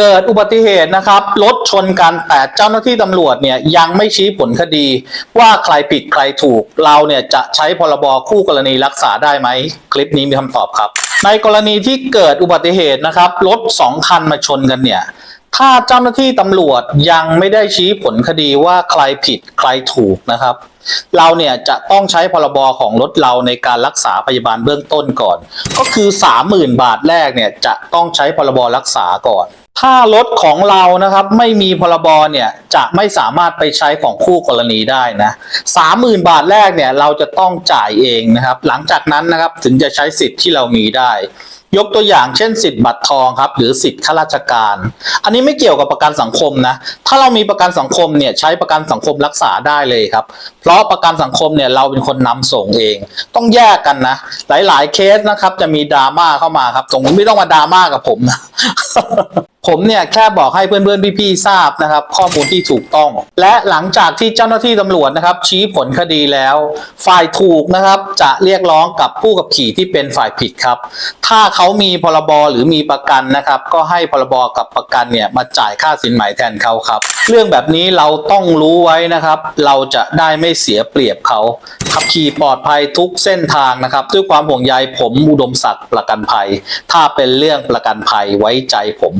เกิดอุบัติเหตุนะครับรถชนกันแต่เจ้าหน้าที่ตำรวจเนี่ยยังไม่ชี้ผลคดี ว่าใครผิดใครถูก เราเนี่ยจะใช้พรบคู่กรณีรักษาได้ไหม คลิปนี้มีคำตอบครับ ในกรณีที่เกิดอุบัติเหตุนะครับรถสองคันมาชนกันเนี่ยถ้าเจ้าหน้าที่ตำรวจยังไม่ได้ชี้ผลคดีว่าใครผิดใครถูกนะครับ เราเนี่ยจะต้องใช้พรบของรถเราในการรักษาพยาบาลเบื้องต้นก่อน ก็คือ 30,000 บาทแรกเนี่ยจะต้องใช้พรบรักษาก่อน ถ้ารถของเรานะครับ ไม่มีพรบเนี่ยจะไม่สามารถไปใช้ของคู่กรณีได้นะ30,000บาทแรกเนี่ยเราจะต้องจ่ายเองนะครับ หลังจากนั้นนะครับถึงจะใช้สิทธิ์ที่เรามีได้ ยกตัวอย่างเช่นสิทธิ์บัตรทองครับ หรือสิทธิ์ข้าราชการ อันนี้ไม่เกี่ยวกับประกันสังคมนะ ถ้าเรามีประกันสังคมเนี่ยใช้ประกันสังคมรักษาได้เลยครับ เพราะประกันสังคมเนี่ยเราเป็นคนนำส่งเอง ต้องแยกกันนะ หลาย ๆ เคสนะครับ จะมีดราม่าเข้ามาครับตรงนี้ไม่ต้องมาดราม่ากับผมนะผผมเนี่ยแค่บอกให้เพื่อนๆพี่ๆทราบนะครับ ข้อมูลที่ถูกต้อง และหลังจากที่เจ้าหน้าที่ตำรวจนะครับ ชี้ผลคดีแล้ว ฝ่ายถูกนะครับจะเรียกร้องกับผู้ขับขี่ที่เป็นฝ่ายผิดครับ ถ้าเขามีพรบหรือมีประกันนะครับ ก็ให้พรบกับประกันเนี่ยมาจ่ายค่าสินไหมแทนเขาครับ เรื่องแบบนี้เราต้องรู้ไว้นะครับ เราจะได้ไม่เสียเปรียบเขาขับขี่ปลอดภัยทุกเส้นทางนะครับ ด้วยความห่วงใยผมอุดมศักดิ์ประกันภัย ถ้าเป็นเรื่องประกันภัยไว้ใจผม